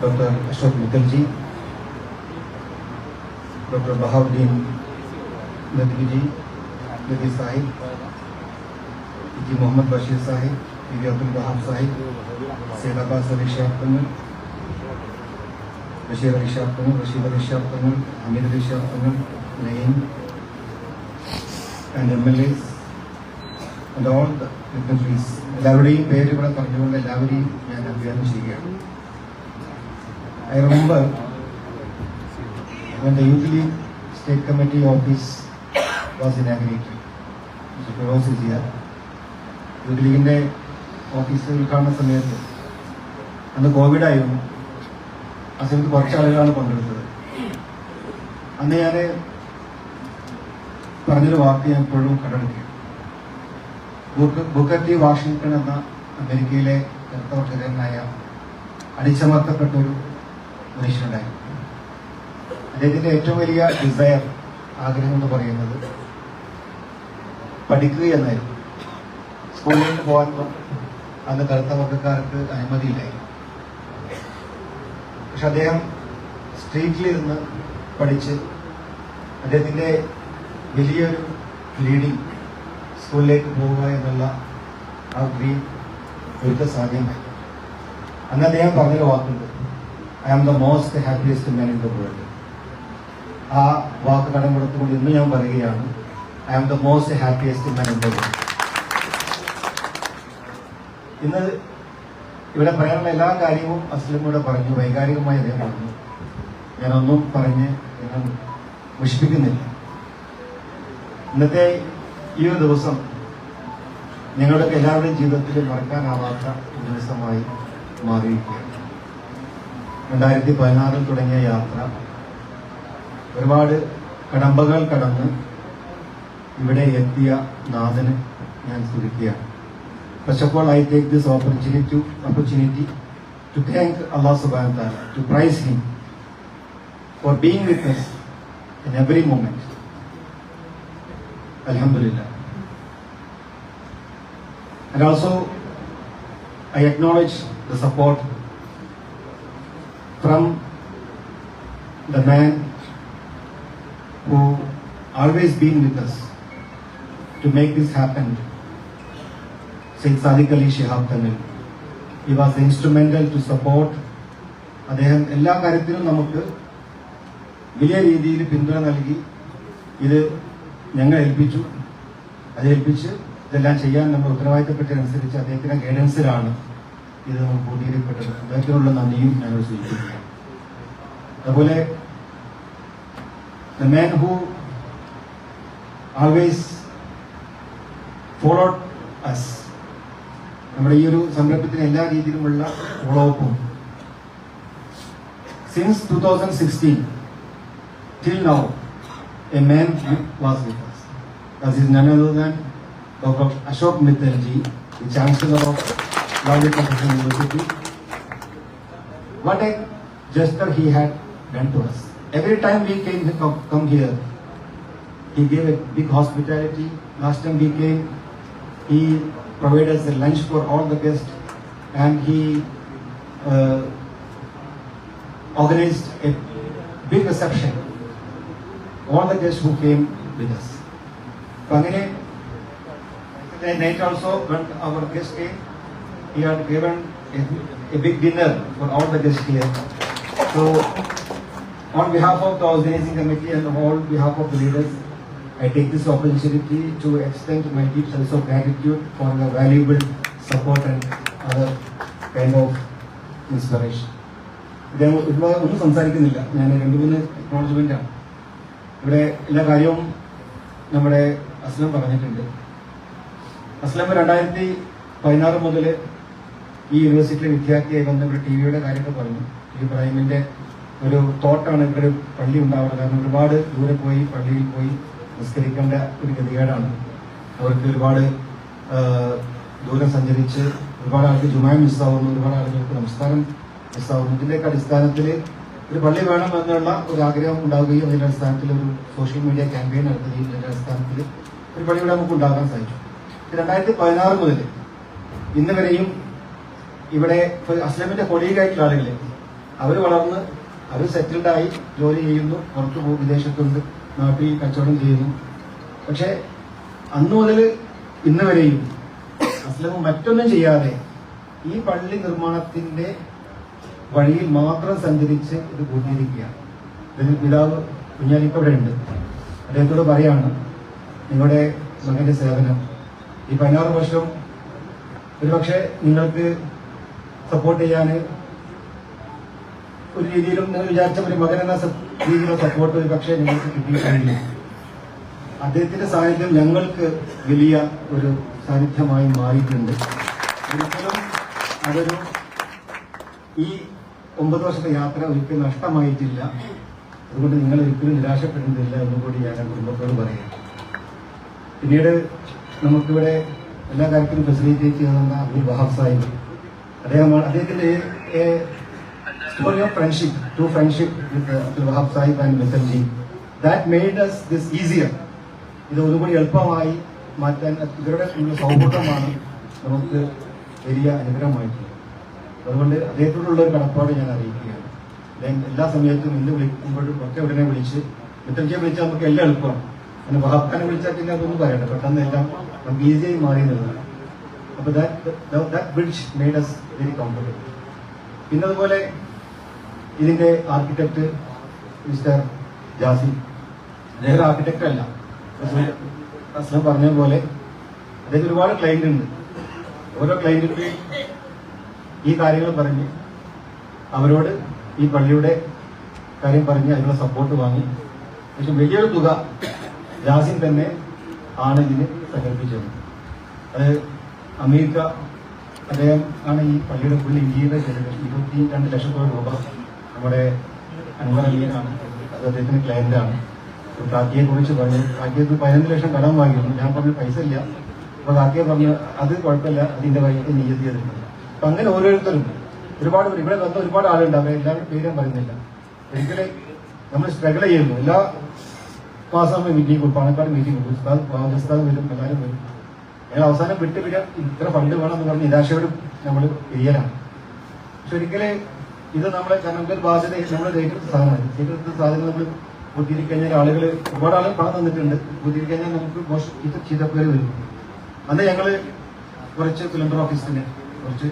Dr. Ashok Mittalji, Dr. Bahauddin Nadviji, Nadi Sahib, P.G. Muhammad Bashir Sahib, P.V. Abdul Wahab Sahib, Sayyid Abbas Ali Shah Tamal, Bashir Ali Shah Tamal, Rashid Ali Shah Tamal, Hamid Ali Shah Tamal, Naeem, and MLAs, and all the dignitaries. എല്ലാവരുടെയും പേര് ഇവിടെ പറഞ്ഞുകൊണ്ട് എല്ലാവരെയും ഞാൻ അഭിവാദം ചെയ്യുകയാണ് I remember when the Youth League State Committee office was inaugurated. Mr. Feroz is here. Youth ലീഗിന്റെ office ഉദ്ഘാടന സമയത്ത് അന്ന് കോവിഡ് ആയിരുന്നു ആ സമയത്ത് കുറച്ച് ആളുകളാണ് പങ്കെടുത്തത് അന്ന് ഞാൻ പറഞ്ഞൊരു വാക്ക് ഞാൻ ഇപ്പോഴും കണ്ടെടുക്കുക ബുക്ക് ബുക്കർ ടി വാഷിങ്ടൺ എന്ന അമേരിക്കയിലെ കറുത്തവർഷകരനായ അടിച്ചമർത്തപ്പെട്ട ഒരു മനുഷ്യനുണ്ടായിരുന്നു അദ്ദേഹത്തിന്റെ ഏറ്റവും വലിയ ഡിസയർ ആഗ്രഹം എന്ന് പറയുന്നത് പഠിക്കുക എന്നായിരുന്നു. സ്കൂളിൽ നിന്ന് പോകാൻ അന്ന് കറുത്ത വർഗക്കാർക്ക് അനുമതിയില്ലായിരുന്നു. പക്ഷെ അദ്ദേഹം സ്ട്രീറ്റിലിരുന്ന് പഠിച്ച് അദ്ദേഹത്തിന്റെ വലിയൊരു ലീഡിങ് സ്കൂളിലേക്ക് പോവുക എന്നുള്ള ആ ഡ്രീം ഒരിക്കൽ സാധ്യമായി അന്ന് അദ്ദേഹം പറഞ്ഞൊരു വാക്കുണ്ട്. I am the most happiest man in the world ആ വാക്ക് കടം കൊടുത്തുകൊണ്ട് ഇന്ന് ഞാൻ പറയുകയാണ് I am the most happiest man in the world ഇന്ന് ഇവിടെ പറയാനുള്ള എല്ലാ കാര്യവും അസ്ലിം കൂടെ പറഞ്ഞു വൈകാരികമായി അദ്ദേഹം പറഞ്ഞു. ഞാനൊന്നും പറഞ്ഞ് ഞാൻ മുഷിപ്പിക്കുന്നില്ല ഇന്നത്തെ ഈ ഒരു ദിവസം ഞങ്ങളുടെ എല്ലാവരുടെയും ജീവിതത്തിൽ മറക്കാനാവാത്ത ദിവസമായി മാറിയിരിക്കുകയാണ്. രണ്ടായിരത്തി പതിനാറിൽ തുടങ്ങിയ യാത്ര. ഒരുപാട് കടമ്പകൾ കടന്ന് ഇവിടെ എത്തിയ നാഥന് ഞാൻ സ്തുതിക്കുക first of all I take this opportunity opportunity to thank Allah സുബാൻ to praise him for being with us in every moment അലഹമില്ല also I acknowledge the support from the man who always been with us to make this happen Sayyid Sadiq Ali Shihab Tamil. He was instrumental to support അദ്ദേഹം എല്ലാ കാര്യത്തിലും നമുക്ക് വലിയ രീതിയിൽ പിന്തുണ നൽകി ഇത് ഞങ്ങൾ ഏൽപ്പിച്ചു അത് ഏൽപ്പിച്ച് ഇതെല്ലാം ചെയ്യാൻ നമ്മൾ ഉത്തരവാദിത്തപ്പെട്ടതനുസരിച്ച് അദ്ദേഹത്തിന്റെ ഗൈഡൻസിലാണ് ഇത് നമ്മൾ പൂർത്തീകരിക്കപ്പെട്ടത് അദ്ദേഹത്തിനുള്ള നന്ദിയും ഞങ്ങൾ സൂചിപ്പിക്കുക അതുപോലെ the man who always followed us നമ്മുടെ ഈ ഒരു സംരംഭത്തിന് എല്ലാ രീതിയിലുമുള്ള follow അപ്പും since two thousand sixteen till now a man was with us. That is none other than Dr. Ashok Mittalji, the Chancellor of Lawyer Professional University. What a gesture he had done to us. Every time we came come, come here, he gave a big hospitality. Last time we came, he provided us a lunch for all the guests and he uh, organized a big reception. All the guests who came with us. Pangane, that night also when our guests came, he had given a, a big dinner for all the guests here. So on behalf of the organizing committee and on behalf of the leaders, I take this opportunity to extend my deep sense of gratitude for the valuable support and other kind of inspiration. ഇത് ഇവിടെ ഒന്നും സംസാരിക്കുന്നില്ല ഞാൻ രണ്ട് മൂന്ന് ആണ് ഇവിടെ എല്ലാ കാര്യവും നമ്മുടെ അസ്ലം പറഞ്ഞിട്ടുണ്ട് അസ്ലം രണ്ടായിരത്തി പതിനാറ് മുതൽ ഈ യൂണിവേഴ്സിറ്റിയിലെ വിദ്യാർത്ഥിയെ ഇവിടെ ടി വിയുടെ കാര്യമൊക്കെ പറഞ്ഞു. ഇബ്രാഹിമിന്റെ ഒരു തോട്ടാണ് ഇവിടെ പള്ളി ഉണ്ടാവുന്നത്. കാരണം ഒരുപാട് ദൂരെ പോയി പള്ളിയിൽ പോയി നിസ്കരിക്കേണ്ട ഒരു ഗതികേടാണ്. അവർക്ക് ഒരുപാട് ദൂരം സഞ്ചരിച്ച് ഒരുപാട് ആൾക്ക് ജുമായ മിസ്സാവുന്നു ഒരുപാട് ആളുകൾക്ക് നമസ്കാരം മിസ്സാവുന്നു. ഇതിന്റെയൊക്കെ അടിസ്ഥാനത്തിൽ ഒരു പള്ളി വേണം എന്നുള്ള ഒരു ആഗ്രഹം ഉണ്ടാവുകയും അതിന്റെ അടിസ്ഥാനത്തിൽ ഒരു സോഷ്യൽ മീഡിയ ക്യാമ്പയിൻ നടത്തുകയും അതിന്റെ അടിസ്ഥാനത്തിൽ ഒരു പള്ളി ഇവിടെ നമുക്ക് ഉണ്ടാകാൻ സാധിച്ചു. രണ്ടായിരത്തി പതിനാറ് മുതൽ ഇന്ന് വരെയും ഇവിടെ അസ്ലമിന്റെ കൊളീഗായിട്ടുള്ള ആളുകളെ അവർ വളർന്ന് അവർ സെറ്റിൽഡായി ജോലി ചെയ്യുന്നു പുറത്തു പോകും വിദേശത്തുണ്ട് നാട്ടിൽ കച്ചവടം ചെയ്യുന്നു. പക്ഷെ അന്ന് മുതൽ ഇന്ന് വരെയും അസ്ലം മറ്റൊന്നും ചെയ്യാതെ ഈ പള്ളി നിർമ്മാണത്തിന്റെ വഴിയിൽ മാത്രം സഞ്ചരിച്ച് ഇത് കൂട്ടിയിരിക്കുകയാണ് ഇതിൽ പിതാവ് കുഞ്ഞാലിക്ക് ഉണ്ട്. അദ്ദേഹത്തോട് പറയാണ് നിങ്ങളുടെ മകന്റെ സേവനം ഈ പതിനാറ് വർഷം ഒരുപക്ഷെ നിങ്ങൾക്ക് സപ്പോർട്ട് ചെയ്യാൻ ഒരു രീതിയിലും നിങ്ങൾ വിചാരിച്ച ഒരു മകൻ എന്ന രീതിയിലുള്ള സപ്പോർട്ട് ഒരു പക്ഷേ നിങ്ങൾക്ക് കിട്ടിയിട്ടില്ല. അദ്ദേഹത്തിന്റെ സാന്നിധ്യം ഞങ്ങൾക്ക് വലിയ ഒരു സാന്നിധ്യമായി മാറിയിട്ടുണ്ട്. ഒരിക്കലും അതൊരു ഈ ഒമ്പത് വർഷത്തെ യാത്ര ഒരിക്കലും നഷ്ടമായിട്ടില്ല. അതുകൊണ്ട് നിങ്ങൾ ഒരിക്കലും നിരാശപ്പെടുന്നില്ല എന്നുകൂടി ഞാൻ ആ കുടുംബത്തോട് പറയാം. പിന്നീട് നമുക്കിവിടെ എല്ലാ കാര്യത്തിലും ഫെസിലിറ്റേറ്റ് ചെയ്യുന്ന അബ്ദുൽ വഹാബ് സാഹിബ് അദ്ദേഹമാണ് അദ്ദേഹത്തിന്റെ story of friendship to friendship with Abdul Wahab Sahib and മിസൽജി that made us this easier ഇത് ഒന്നുകൂടി എളുപ്പമായി മാറ്റാൻ ഇവരുടെ സൗഹൃദമാണ് നമുക്ക് വലിയ അനുഗ്രഹമായിട്ടുള്ളത്. അതുകൊണ്ട് അദ്ദേഹത്തോടുള്ള ഒരു കടപ്പാട് ഞാൻ അറിയിക്കുകയാണ്. അദ്ദേഹം എല്ലാ സമയത്തും ഇന്ന് വിളിക്കുമ്പോഴും ഒക്കെ ഉടനെ വിളിച്ച് മിത്രജിയെ വിളിച്ചാൽ നമുക്ക് എല്ലാം എളുപ്പമാണ്. പിന്നെ വഹാബ്ഖാനെ വിളിച്ചാൽ പിന്നെ അതൊന്നും പറയണ്ട. പെട്ടെന്ന് എല്ലാം നമുക്ക് ഈസിയായി മാറി നിന്നതാണ്. അപ്പൊ that bridge made us very comfortable പിന്നെ അതുപോലെ ഇതിന്റെ ആർക്കിടെക്ട് മിസ്റ്റർ ജാസി. അദ്ദേഹം ആർക്കിടെക്ട് അല്ല. അസ്ലം പറഞ്ഞ പോലെ അദ്ദേഹത്തിന് ഒരുപാട് ക്ലയന്റ് ഉണ്ട്. ഓരോ ക്ലയന്റിന് ഈ കാര്യങ്ങൾ പറഞ്ഞ് അവരോട് ഈ പള്ളിയുടെ കാര്യം പറഞ്ഞ് അതിനുള്ള സപ്പോർട്ട് വാങ്ങി. പക്ഷെ വലിയൊരു തുക ജാസിൻ തന്നെ ആണ് ഇതിന് സംഘടിപ്പിച്ചത് അത് അമേരിക്ക അദ്ദേഹം ആണ് ഈ പള്ളിയുടെ ഫുൾ ഇന്ത്യയുടെ ഇരുപത്തി രണ്ട് ലക്ഷത്തോളം രൂപ നമ്മുടെ അൻവർ അത് അദ്ദേഹത്തിന് ക്ലയന്റാണ് കാക്കിയെ കുറിച്ച് പറഞ്ഞു കാക്കിയത് പതിനഞ്ച് ലക്ഷം കടം വാങ്ങിയിരുന്നു. ഞാൻ പറഞ്ഞു പൈസ ഇല്ല. അപ്പൊ കാക്കിയെ പറഞ്ഞു അത് കുഴപ്പമില്ല അതിന്റെ വൈകിട്ട് നിയതി ചെയ്തിട്ടുണ്ട്. അപ്പൊ അങ്ങനെ ഓരോരുത്തരും ഒരുപാട് പേര് ഇവിടെ വന്ന ഒരുപാട് ആളുണ്ട് അവരെ എല്ലാവരും പേരും പറയുന്നില്ല. ഒരിക്കലും നമ്മൾ സ്ട്രഗിൾ ചെയ്യുന്നു. എല്ലാ മാസം മീറ്റിംഗ് പാണക്കാട് മീറ്റിംഗ് ഉസ്താദ് ഉസ്താദ് വരും എല്ലാവരും വരും. ഞങ്ങൾ അവസാനം വിട്ട് പിന്നെ ഇത്ര ഫണ്ട് വേണം എന്ന് പറഞ്ഞ് നിരാശയോട് നമ്മൾ പിരിയലാണ്. പക്ഷെ ഒരിക്കലും ഇത് നമ്മളെ നമുക്കൊരു ബാധ്യത നമ്മൾ ഏറ്റെടുത്ത സാധനമാണ്. ഏറ്റെടുത്ത സാധനം നമ്മൾ കുത്തിയിരിക്കഴിഞ്ഞാൽ ആളുകൾ ഒരുപാട് ആളുകൾ പണം തന്നിട്ടുണ്ട്. കുത്തിയിരിക്കഴിഞ്ഞാൽ നമുക്ക് മോശം ചീത്ത ചീത്തപ്പേര് വരും. അന്ന് ഞങ്ങൾ കുറച്ച് സിലിണ്ടർ ഓഫീസിന് കുറച്ച്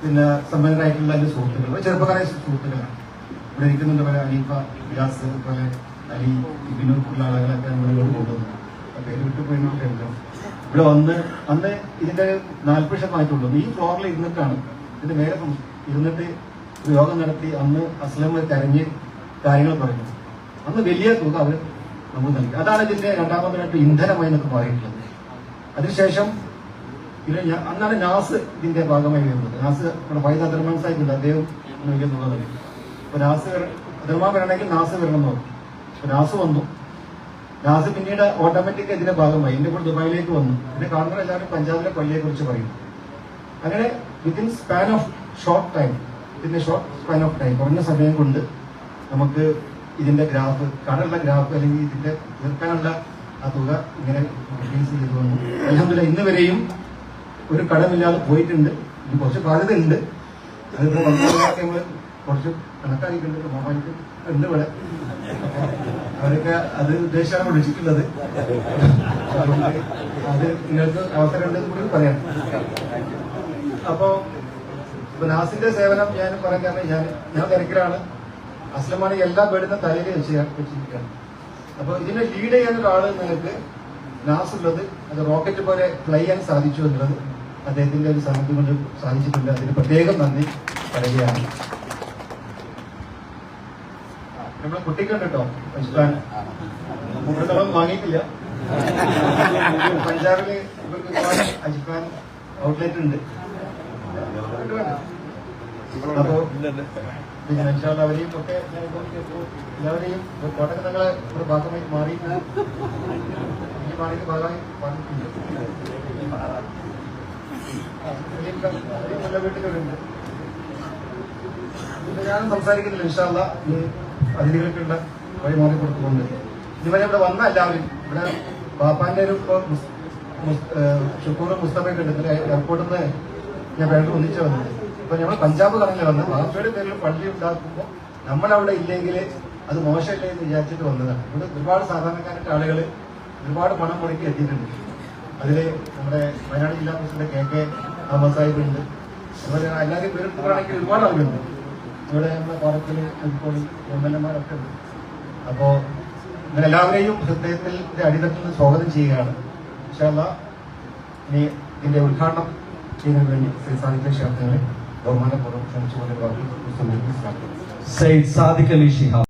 പിന്നെ സമ്പന്നരായിട്ടുള്ള എന്റെ സുഹൃത്തുക്കൾ ചെറുപ്പക്കാരായ സുഹൃത്തുക്കളാണ്. ഇവിടെ ഇരിക്കുന്നുണ്ട് പോലെ അനീഫ വിലാസ് പോലെ അലി ഇബിനു ഉള്ള ആളുകളൊക്കെ ഇങ്ങോട്ട് കൊണ്ടുവന്നു. പേര് വിട്ടു പോയിട്ട് ഇവിടെ വന്ന് അന്ന് ഇതിന്റെ നാൽപ്പത് ശതമാനമായിട്ടുള്ളൂ ഈ ഫ്ലോറിൽ ഇരുന്നിട്ടാണ് ഇതിന്റെ മേലെ ഇരുന്നിട്ട് യോഗം നടത്തി അന്ന് അസ്ലം കരഞ്ഞ് കാര്യങ്ങൾ പറഞ്ഞു അന്ന് വലിയ തുക അവർ നമുക്ക് നൽകി. അതാണ് ഇതിന്റെ രണ്ടാമതായിട്ട് ഇന്ധനമായി എന്നൊക്കെ പറയുന്നത് അതിനുശേഷം ഇവർ അന്നാണ് നാസ് ഇതിന്റെ ഭാഗമായി വരുന്നത്. നാസ് നമ്മുടെ ഫൈദ അദർമാൻ സാഹിബ് ഉണ്ട് അദ്ദേഹം അന്ന് വലിയ തുക നൽകി. അപ്പൊ നാസ് ധർമ്മം വരണമെങ്കിൽ നാസ് വരണം എന്ന് പറഞ്ഞു നാസ് വന്നു. നാസ് പിന്നീട് ഓട്ടോമാറ്റിക് ഇതിന്റെ ഭാഗമായി. എന്റെ കൂടെ ദുബായിലേക്ക് വന്നു. എന്നെ കാണുന്ന എല്ലാവരും പഞ്ചാബിലെ പള്ളിയെ കുറിച്ച് പറയും. അങ്ങനെ within span of short time ഇതിന്റെ ഷോർട്ട് സ്പാൻ ഓഫ് ടൈം കുറഞ്ഞ സമയം കൊണ്ട് നമുക്ക് ഇതിന്റെ ഗ്രാഫ് കടലുള്ള ഗ്രാഫ് അല്ലെങ്കിൽ ഇതിന്റെ തീർക്കാനുള്ള ആ തുക ഇങ്ങനെ റിലീസ് ചെയ്തു വന്നു അലഹമില്ല ഇന്ന് വരെയും ഒരു കടമില്ലാതെ പോയിട്ടുണ്ട്. ഇനി കുറച്ച് ബാധ്യത ഉണ്ട്. അതിപ്പോ നമ്മൾ കുറച്ച് കണക്കാക്കിയിട്ടുണ്ട് മൊബൈലിൽ ഉണ്ട് ഇവിടെ. അവരൊക്കെ അത് ഉദ്ദേശമാണ് വിളിച്ചിട്ടുള്ളത്. അത് നിങ്ങൾക്ക് അവസരം ഉണ്ടെന്ന് കൂടി പറയാം. അപ്പോ നാസിന്റെ സേവനം ഞാൻ പറയാൻ കാരണം ഞാൻ ഞാൻ തിരക്കിലാണ്. അസ്ലമാണ് എല്ലാ ബേഡിനും തലയിൽ വെച്ച് വെച്ചിരിക്കുകയാണ്. അപ്പൊ ഇതിനെ ലീഡ് ചെയ്യുന്ന ഒരാൾ നിങ്ങൾക്ക് നാസ് ഉള്ളത് അത് റോക്കറ്റ് പോലെ ഫ്ലൈ ചെയ്യാൻ സാധിച്ചു എന്നുള്ളത് അദ്ദേഹത്തിന്റെ ഒരു സാന്നിധ്യം കൊണ്ട് സാധിച്ചിട്ടുണ്ട്. അതിന് പ്രത്യേകം നന്ദി പറയുകയാണ്. നമ്മളെ കുട്ടിക്കുണ്ട്? കൂടുതലൊന്നും വാങ്ങിയിട്ടില്ല. പഞ്ചാബിൽ ഇവർക്ക് അജിഫാൻ ഔട്ട്ലെറ്റ് ഉണ്ട്. അപ്പോ പിന്നെ അവരെയും ഒക്കെ എല്ലാവരെയും കോട്ടയം തങ്ങളെ ഒരു ഭാഗമായി മാറിയിട്ടുണ്ട്. മാറിന്റെ ഭാഗമായി വന്നിട്ടുണ്ട്. നല്ല വീട്ടിലുണ്ട് ഞാൻ സംസാരിക്കുന്നില്ല ഇൻഷാല്ല അതിഥികൾക്കുള്ള വഴി മാറി കൊടുത്തുകൊണ്ട് ഇതുവരെ ഇവിടെ വന്ന എല്ലാവരും ഇവിടെ പാപ്പാന്റെ ഒരു ഷുക്കൂറും മുസ്തഫയൊക്കെ ഉണ്ട്. എയർപോർട്ടിൽ നിന്ന് ഞാൻ വേണ്ട ഒന്നിച്ചു വന്നത് ഇപ്പൊ നമ്മൾ പഞ്ചാബ് കറങ്ങി വന്ന് ബാപ്പയുടെ പേരിൽ പള്ളി ഉണ്ടാക്കുമ്പോൾ നമ്മളവിടെ ഇല്ലെങ്കിൽ അത് മോശമല്ലേ എന്ന് വിചാരിച്ചിട്ട് വന്നതാണ്. ഇവിടെ ഒരുപാട് സാധാരണക്കാരായിട്ട് ആളുകൾ ഒരുപാട് പണം മുടക്കി എത്തിയിട്ടുണ്ട്. അതിൽ നമ്മുടെ വയനാട് ജില്ലാ president K K Ahmed Sahib ഉണ്ട്. അതുപോലെ എല്ലാവരും പേരെടുക്കുകയാണെങ്കിൽ ഒരുപാട് ആളുകളുണ്ട്. ഇവിടെ നമ്മുടെ പാറക്കൽ കോഴിക്കോട് എം എൽ എമാരൊക്കെ ഉണ്ട്. അപ്പോ നിങ്ങൾ എല്ലാവരെയും അടിതട്ടിൽ സ്വാഗതം ചെയ്യുകയാണ്. ഇൻഷാല്ലാ ഇനി ഇതിന്റെ ഉദ്ഘാടനം ചെയ്യുന്നതിന് വേണ്ടി ശ്രീ സാഹിത്യ ശാസ്ത്രങ്ങളെ ബഹുമാനപൂർവം ക്ഷണിച്ചുകൊണ്ട് സയ്യിദ് സാദിഖ്